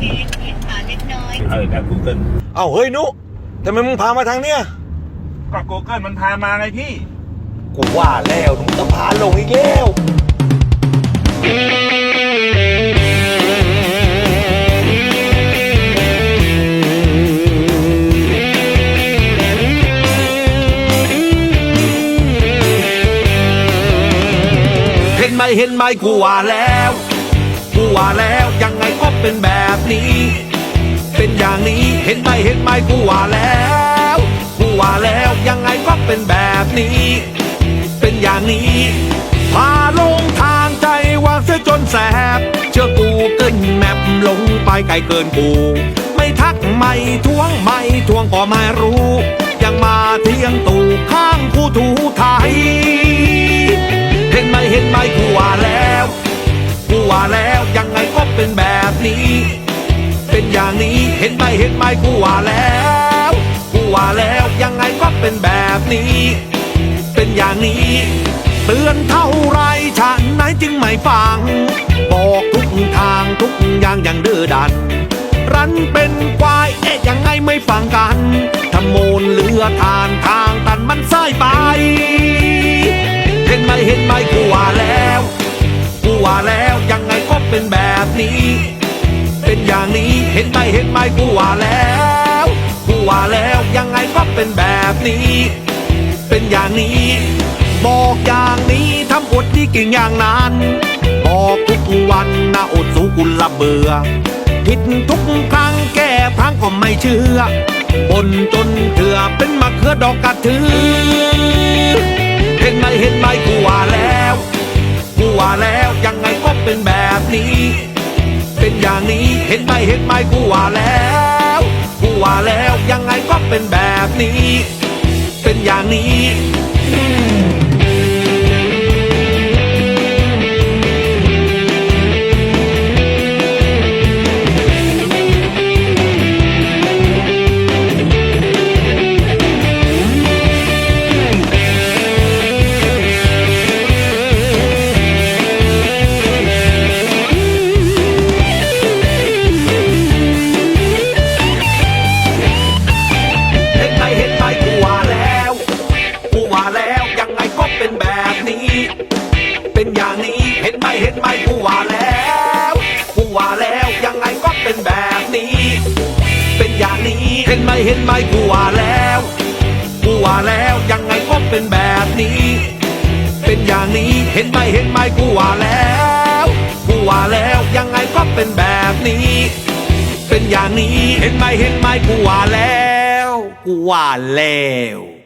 เองเห็นมาเล็กน้อยเออแล้วกูเกิลเอ้าเฮ้ยนุทำไมมึงพามาทางเนี้ยก็กูเกิลมันพามาไงพี่ กูว่าแล้วมึงจะพาลงอีกแล้วเห็นไหมเห็นไหมกูว่าแล้ว กูว่าแล้วยังไงก็เป็นแบบนี้ เป็นอย่างนี้เห็นไหมเห็นไหมกูว่าแล้วกูว่าแล้วยังไงก็เป็นแบบนี้ เป็นอย่างนี้พาลงทางใจวางเสียจนแสบ เชื่อกูเกินแมปลงไปไกลเกินกู ไม่ทักไม่ทวงไม่ทวงก็ไม่รู้ เป็นแบบนี้ เป็นอย่างนี้เห็นไหมเห็นไหมกูว่าแล้วกูว่าแล้วยังไงก็เป็นแบบนี้ เป็นอย่างนี้ เตือนเท่าไรฉันไหนจึงไม่ฟัง บอกทุกทางทุกอย่างอย่างดื้อดัน รันเป็นควายเอ๊ะยังไงไม่ฟังกันถ้าโมนเรือทานทางตัน ห็นไหมเห็นไหมกูว่าแล้วกูว่าแล้วยังไงก็เป็นแบบนี้ เป็นอย่างนี้ บอกอย่างนี้ทำอดที่กิ่งอย่างนั้น บอกทุกวันนะอดสู้กุละเบื่อผิดทุกครั้งแก้พังก็ไม่เชื่อบนจนเถื่อเป็นมะเขือดอกกระถือ เห็นไหมเห็นไหมกูว่าแล้วกูว่าแล้วยังไงก็เป็นแบบนี้ เป็นอย่างนี้ เห็นไหมเห็นไหมกูว่าแล้ว กูว่าแล้วยังไงก็เป็นแบบนี้ เป็นอย่างนี้ มเห็นไหมกูว่าแล้วกูว่าแล้วยังไงก็เป็นแบบนี้ เป็นอย่างนี้เห็นไหมเห็นไหมกูว่าแล้วกูว่าแล้วยังไงก็เป็นแบบนี้ เป็นอย่างนี้เห็นไหมเห็นไหมกูว่าแล้วกูว่าแล้ว